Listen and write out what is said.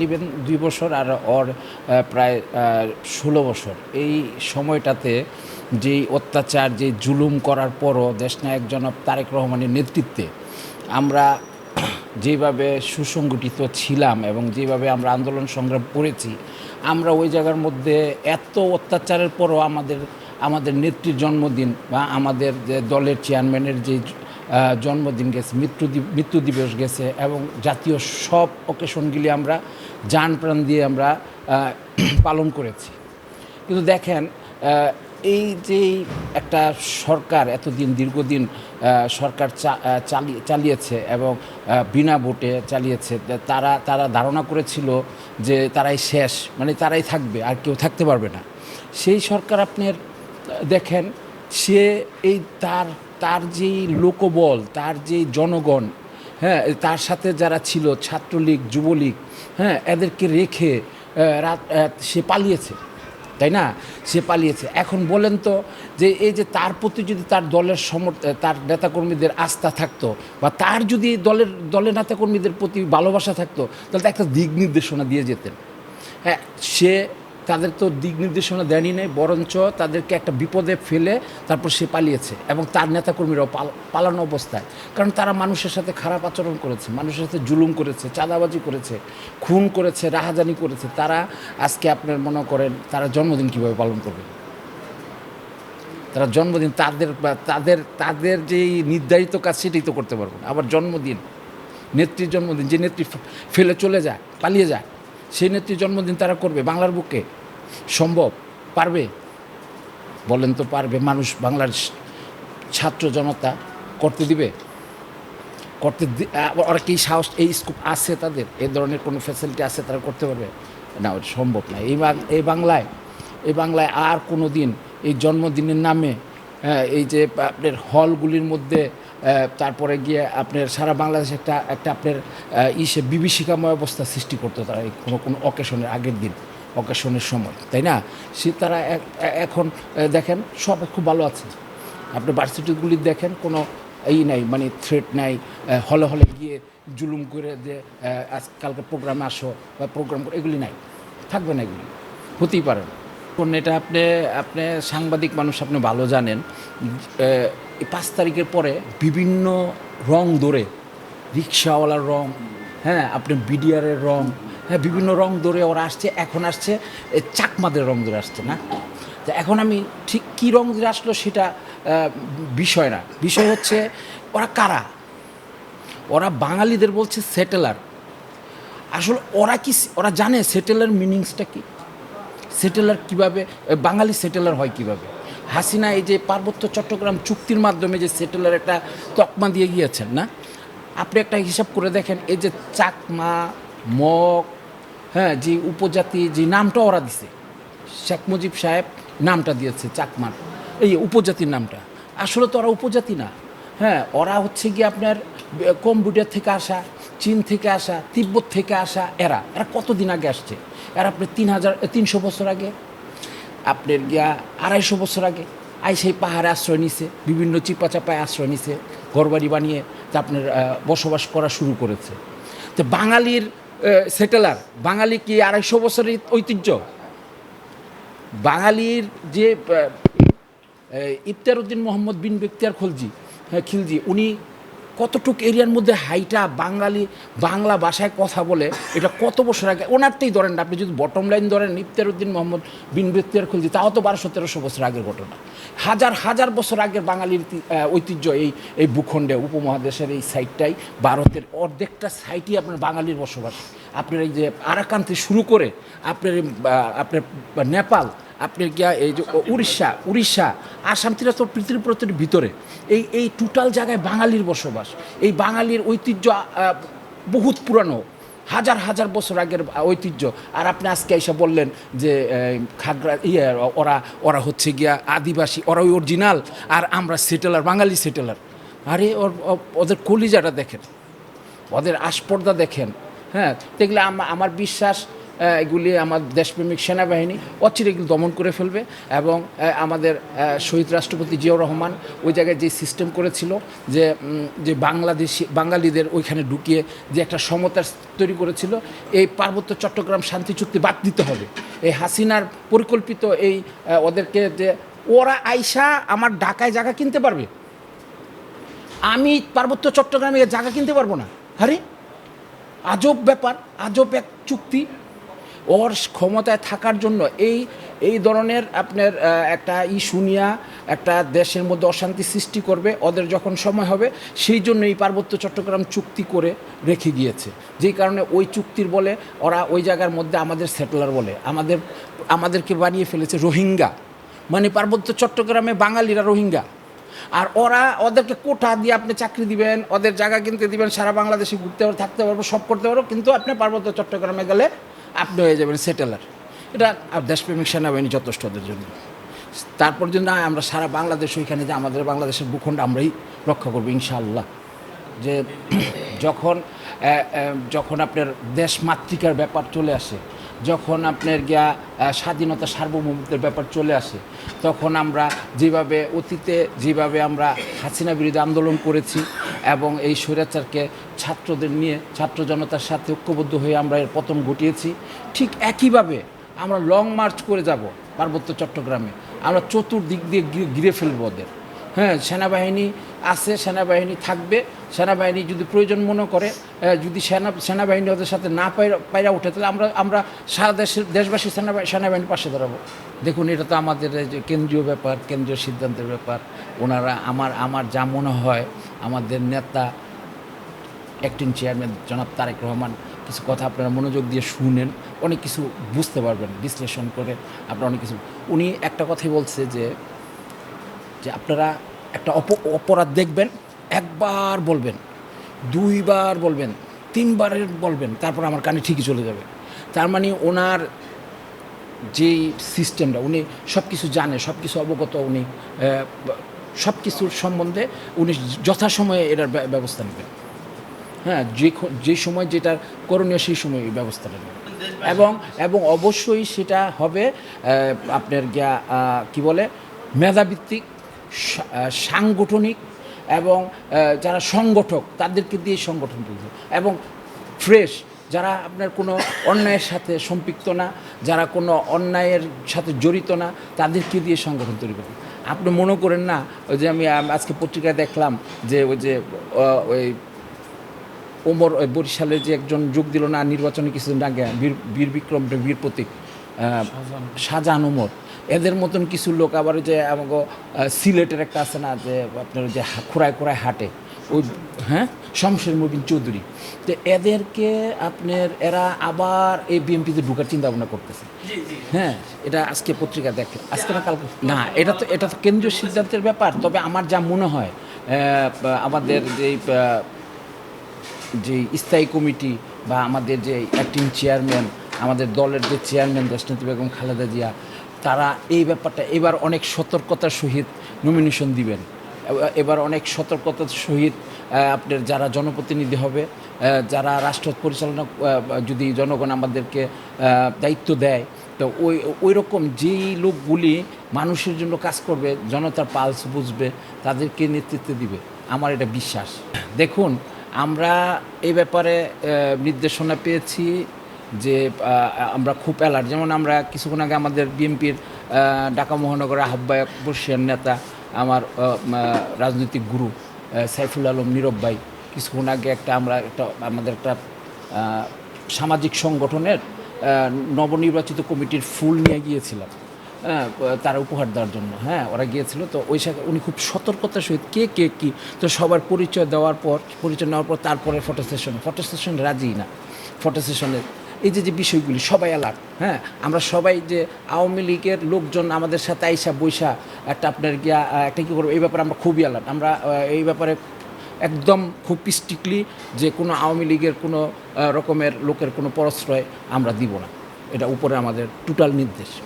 লিবেন দুই বছর আর ওর প্রায় ষোলো বছর। এই সময়টাতে যেই অত্যাচার যে জুলুম করার পরও দেশনায়ক জনাব তারেক রহমানের নেতৃত্বে আমরা যেভাবে সুসংগঠিত ছিলাম এবং যেভাবে আমরা আন্দোলন সংগ্রাম করেছি, আমরা ওই জায়গার মধ্যে এত অত্যাচারের পরও আমাদের আমাদের নেত্রীর জন্মদিন বা আমাদের যে দলের চেয়ারম্যানের যে জন্মদিন গেছে, মৃত্যু মৃত্যু দিবস গেছে এবং জাতীয় সব অকেশনগুলি আমরা যান প্রাণ দিয়ে আমরা পালন করেছি। কিন্তু দেখেন এই যে একটা সরকার এতদিন, দীর্ঘদিন সরকার চালিয়েছে এবং বিনা ভোটে চালিয়েছে তারা তারা ধারণা করেছিল যে তারাই শেষ মানে তারাই থাকবে, আর কেউ থাকতে পারবে না। সেই সরকার আপনার দেখেন, সে এই তার তার যেই লোকবল, তার যেই জনগণ হ্যাঁ তার সাথে যারা ছিল, ছাত্রলীগ, যুবলীগ হ্যাঁ এদেরকে রেখে রাত সে পালিয়েছে, তাই না? সে পালিয়েছে। এখন বলেন তো যে এই যে তার প্রতি যদি তার দলের সমর্থ তার নেতাকর্মীদের আস্থা থাকতো বা তার যদি দলের দলের নেতাকর্মীদের প্রতি ভালোবাসা থাকতো, তাহলে একটা দিক নির্দেশনা দিয়ে যেতেন। হ্যাঁ সে তাদের তো দিক নির্দেশনা দেয়নি নেই, বরঞ্চ তাদেরকে একটা বিপদে ফেলে তারপর সে পালিয়েছে এবং তার নেতাকর্মীরাও পাল- পালানো অবস্থায়। কারণ তারা মানুষের সাথে খারাপ আচরণ করেছে, মানুষের সাথে জুলুম করেছে, চাঁদাবাজি করেছে, খুন করেছে, রাহাজানি করেছে। তারা আজকে আপনার মনে করেন তারা জন্মদিন কীভাবে পালন করবে? তারা জন্মদিন তাদের তাদের তাদের যেই নির্ধারিত কাজ সেটাই তো করতে পারব না। আবার জন্মদিন, নেত্রীর জন্মদিন, যে নেত্রী ফেলে চলে যায়, পালিয়ে যায় সেই নেত্রীর জন্মদিন তারা করবে বাংলার বুকে। সম্ভব? পারবে? বলেন তো পারবে। মানুষ বাংলার ছাত্র জনতা করতে দিবে? করতে ওরা কি সাহস, এই স্কোপ আছে তাদের? এই ধরনের কোনো ফ্যাসিলিটি আছে তারা করতে পারবে? না সম্ভব না। এই এই বাংলায় এই বাংলায় আর কোনো দিন এই জন্মদিনের নামে এই যে আপনার হলগুলির মধ্যে তারপরে গিয়ে আপনার সারা বাংলাদেশে একটা একটা আপনার ইসে বিভীষিকাময় অবস্থা সৃষ্টি করতো তারা কোনো কোনো অকেশনের আগের দিন অকেশনের সময় তাই না? সে তারা এখন দেখেন সব খুব ভালো আছে। আপনি ভার্সিটিগুলি দেখেন কোনো এই নাই মানে থ্রেট নাই হলে হলে গিয়ে জুলুম করে যে আহ, আজ কালকে প্রোগ্রামে আসো বা প্রোগ্রাম করে এগুলি নাই। থাকবে না এগুলি হতেই পারে না। এখন এটা আপনি আপনি সাংবাদিক মানুষ, আপনি ভালো জানেন। পাঁচ তারিখের পরে বিভিন্ন রং ধরে, রিক্সাওয়ালার রং হ্যাঁ আপনি বিডিআরের রং হ্যাঁ বিভিন্ন রং ধরে ওরা আসছে, এখন আসছে চাকমাদের রং ধরে আসছে, না? তো এখন আমি ঠিক কী রং ধরে আসলো সেটা বিষয় না। বিষয় হচ্ছে, ওরা কারা? ওরা বাঙালিদের বলছে সেটেলার। আসলে ওরা কি, ওরা জানে সেটেলার মিনিংসটা কি? সেটেলার কীভাবে বাঙালি সেটেলার হয় কীভাবে? হাসিনা এই যে পার্বত্য চট্টগ্রাম চুক্তির মাধ্যমে যে সেটেলার একটা তকমা দিয়ে গিয়েছেন, না? আপনি একটা হিসাব করে দেখেন, এই যে চাকমা, মগ হ্যাঁ যে উপজাতি, যে নামটা ওরা দিছে। শেখ মুজিব সাহেব নামটা দিয়েছে চাকমার। এই উপজাতির নামটা। আসলে তো ওরা উপজাতি না। হ্যাঁ ওরা হচ্ছে গিয়ে আপনার কম্পিউটার থেকে আসা। চীন থেকে আসা, তিব্বত থেকে আসা এরা এরা কতদিন আগে আসছে? এরা আপনার তিন হাজার তিনশো বছর আগে, আপনার গিয়া আড়াইশো বছর আগে, আই সেই পাহাড়ে আশ্রয় নিছে, বিভিন্ন চিপা চাপায় আশ্রয় নিছে, ঘরবাড়ি বানিয়ে তা আপনার বসবাস করা শুরু করেছে। তো বাঙালির সেটেলার বাঙালি কি আড়াইশো বছরের ঐতিহ্য? বাঙালির যে ইফতার উদ্দিন মোহাম্মদ বিন বেক্তিয়ার খলজি হ্যাঁ খিলজি, উনি কতটুক এরিয়ার মধ্যে হাইটা বাঙালি বাংলা ভাষায় কথা বলে এটা কত বছর আগে? ওনারটাই ধরেন না, আপনি যদি বটম লাইন ধরেন ইফতার উদ্দিন মোহাম্মদ বিন বেক্তিয়ার খলজি তাও তো বারোশো তেরোশো বছর আগের ঘটনা। হাজার হাজার বছর আগের বাঙালির ঐতিহ্য এই এই ভূখণ্ডে উপমহাদেশের এই সাইডটাই ভারতের অর্ধেকটা সাইটই আপনার বাঙালির বসবাস। আপনার এই যে আরাকান থেকে শুরু করে আপনার আপনার নেপাল আপনার গিয়া এই যে উড়িষ্যা উড়িষ্যা, আসাম তো পৃথিবীর প্রতির ভিতরে, এই এই টোটাল জায়গায় বাঙালির বসবাস, এই বাঙালির ঐতিহ্য বহুত পুরানো, হাজার হাজার বছর আগের ঐতিহ্য। আর আপনি আজকে এসে বললেন যে খাগড়া ইয়ে ওরা ওরা হচ্ছে গিয়া আদিবাসী ওরা ওই অরিজিনাল আর আমরা সেটেলার বাঙালি সেটেলার আরে, ওর ওদের কলিজাটা দেখেন, ওদের আস্পর্দা দেখেন হ্যাঁ? দেখলে আমা- আমার বিশ্বাস এগুলি আমার দেশপ্রেমিক সেনাবাহিনী অচিরে এগুলি দমন করে ফেলবে এবং আমাদের শহীদ রাষ্ট্রপতি জিয়াউর রহমান ওই জায়গায় যে সিস্টেম করেছিল যে যে বাংলাদেশি, বাঙালিদের ওইখানে ঢুকিয়ে যে একটা সমতা তৈরি করেছিল, এই পার্বত্য চট্টগ্রাম শান্তি চুক্তি বাদ দিতে হবে। এই হাসিনার পরিকল্পিত এই ওদেরকে যে, ওরা আইসা আমার ঢাকায় জায়গা কিনতে পারবে। আমি পার্বত্য চট্টগ্রামে জায়গা কিনতে পারব না। আরে, আজব ব্যাপার, আজব এক চুক্তি। ওর ক্ষমতায় থাকার জন্য এই এই ধরনের আপনার একটা ই শুনিয়া একটা দেশের মধ্যে অশান্তি সৃষ্টি করবে, ওদের যখন সময় হবে, সেই জন্য এই পার্বত্য চট্টগ্রাম চুক্তি করে রেখে গিয়েছে। যেই কারণে ওই চুক্তির বলে ওরা ওই জায়গার মধ্যে আমাদের সেটেলার বলে, আমাদের, আমাদেরকে বানিয়ে ফেলেছে রোহিঙ্গা। মানে পার্বত্য চট্টগ্রামে বাঙালিরা রোহিঙ্গা। আর ওরা ওদেরকে কোটা দিয়ে আপনি চাকরি দিবেন, ওদের জায়গা কিনতে দিবেন, সারা বাংলাদেশে ঘুরতে পারব থাকতে পারব সব করতে পারব কিন্তু আপনি পার্বত্য চট্টগ্রামে গেলে আপনি হয়ে যাবেন সেটেলার এটা আর দেশপ্রেমিক সেনাবাহিনী যথেষ্ট ওদের জন্য। তারপর জন্য আমরা সারা বাংলাদেশ ওইখানে যে আমাদের বাংলাদেশের ভূখণ্ড আমরাই রক্ষা করব, ইনশাআল্লাহ। যে যখন যখন আপনার দেশ মাতৃকার ব্যাপার চলে আসে, যখন আপনার গিয়া স্বাধীনতা সার্বভৌমত্বের ব্যাপার চলে আসে, তখন আমরা যেভাবে অতীতে যেভাবে আমরা হাসিনা বিরোধী আন্দোলন করেছি এবং এই স্বৈরাচারকে ছাত্রদের নিয়ে, ছাত্র জনতার সাথে ঐক্যবদ্ধ হয়ে আমরা এর পতন ঘটিয়েছি। ঠিক একইভাবে আমরা লং মার্চ করে যাব পার্বত্য চট্টগ্রামে। আমরা চতুর্দিক দিয়ে ঘিরে- ফেলব ওদের। হ্যাঁ সেনাবাহিনী আছে, সেনাবাহিনী থাকবে। সেনাবাহিনী যদি প্রয়োজন মনে করে যদি সেনা, সেনাবাহিনী ওদের সাথে না পাইরা ওঠে, তাহলে আমরা আমরা সারা দেশের, দেশবাসী সেনাবাহিনী সেনাবাহিনীর পাশে দাঁড়াবো। দেখুন, এটা তো আমাদের যে কেন্দ্রীয় ব্যাপার, কেন্দ্রীয় সিদ্ধান্তের ব্যাপার। ওনারা, আমার আমার যা মনে হয়, আমাদের নেতা অ্যাক্টিং চেয়ারম্যান জনাব তারেক রহমান, কিছু কথা আপনারা মনোযোগ দিয়ে শুনেন, অনেক কিছু বুঝতে পারবেন, বিশ্লেষণ করে আপনারা অনেক কিছু। উনি একটা কথাই বলছে যে যে আপনারা একটা অপ, অপরাধ দেখবেন, একবার বলবেন, দুইবার বলবেন, তিনবারের বলবেন, তারপর আমার কানে ঠিকই চলে যাবে। তার মানে ওনার যেই সিস্টেমটা উনি সব কিছু জানে সব কিছু অবগত উনি সব কিছুর সম্বন্ধে উনি যথাসময়ে এটার ব্যবস্থা নেবেন। হ্যাঁ যে যে সময় যেটা করণীয় সেই সময় এই ব্যবস্থাটা নেবেন এবং এবং অবশ্যই সেটা হবে আপনার গিয়া কী বলে, মেধাভিত্তিক সাংগঠনিক এবং যারা সংগঠক তাদেরকে দিয়ে সংগঠন করবে এবং ফ্রেশ, যারা আপনার কোনো অন্যায়ের সাথে সম্পৃক্ত না, যারা কোনো অন্যায়ের সাথে জড়িত না, তাদেরকে দিয়ে সংগঠন তৈরি করবে। আপনি মনে করেন না, ওই যে আমি আজকে পত্রিকায় দেখলাম যে ওই যে ওই ওমর ওই বরিশালের যে একজন যোগ দিল না নির্বাচনে কিছুদিন আগে বীর বীর বিক্রম বীর প্রতীক শাহজাহান ওমর। এদের মতন কিছু লোক আবার যে আমাকে সিলেটের একটা আছে না যে আপনার যে খোড়ায় খোড়ায় হাঁটে ওই হ্যাঁ? শমশের মুবিন চৌধুরী। তো এদেরকে আপনার এরা আবার এই বিএনপিতে ঢুকার চিন্তা ভাবনা করতেছে। হ্যাঁ এটা আজকে পত্রিকা দেখে। আজকে না কালকে? না এটা তো এটা তো কেন্দ্রীয় সিদ্ধান্তের ব্যাপার। তবে আমার যা মনে হয় আমাদের যেই আহ, যে স্থায়ী কমিটি বা আমাদের যে অ্যাক্টিং চেয়ারম্যান আমাদের দলের যে চেয়ারম্যান দেশনেত্রী বেগম, খালেদা জিয়া, তারা এই ব্যাপারটা এবার অনেক সতর্কতার সহিত নমিনেশন দিবেন। এবার অনেক সতর্কতার সহিত আপনার যারা জনপ্রতিনিধি হবে যারা রাষ্ট্র পরিচালনা যদি জনগণ আমাদেরকে দায়িত্ব দেয়, তো ওই ওই রকম যেই লোকগুলি মানুষের জন্য কাজ করবে, জনতার পালস বুঝবে, তাদেরকে নেতৃত্ব দিবে। আমার এটা বিশ্বাস। দেখুন আমরা এই ব্যাপারে নির্দেশনা পেয়েছি যে আমরা খুব অ্যালার্ট যেমন আমরা কিছুক্ষণ আগে আমাদের বিএনপির ঢাকা মহানগরের আহ্বায়ক বর্ষিয়ার নেতা, আমার রাজনৈতিক গুরু সাইফুল আলম নীরব ভাই, কিছুক্ষণ আগে একটা আমরা একটা, আমাদের একটা সামাজিক সংগঠনের নবনির্বাচিত কমিটির ফুল নিয়ে গিয়েছিলাম। তারা উপহার দেওয়ার জন্য। হ্যাঁ ওরা গিয়েছিল, তো ওই সাথে উনি খুব সতর্কতার সহিত কে কে, কী, তো সবার পরিচয় দেওয়ার পর, পরিচয় নেওয়ার পর তারপরে ফটো সেশন। ফটো সেশন রাজি না। ফটো সেশনের এই যে যে বিষয়গুলি, সবাই অ্যালার্ট হ্যাঁ আমরা সবাই যে আওয়ামী লীগের লোকজন আমাদের সাথে আইসা বৈশা একটা আপনার গিয়া, একটা কী করব, এই ব্যাপারে আমরা খুবই অ্যালার্ট আমরা এই ব্যাপারে একদম খুব স্ট্রিক্টলি যে কোনো আওয়ামী লীগের কোনো রকমের লোকের কোনো পরশ্রয় আমরা দিব না। এটা উপরে আমাদের টোটাল নির্দেশ।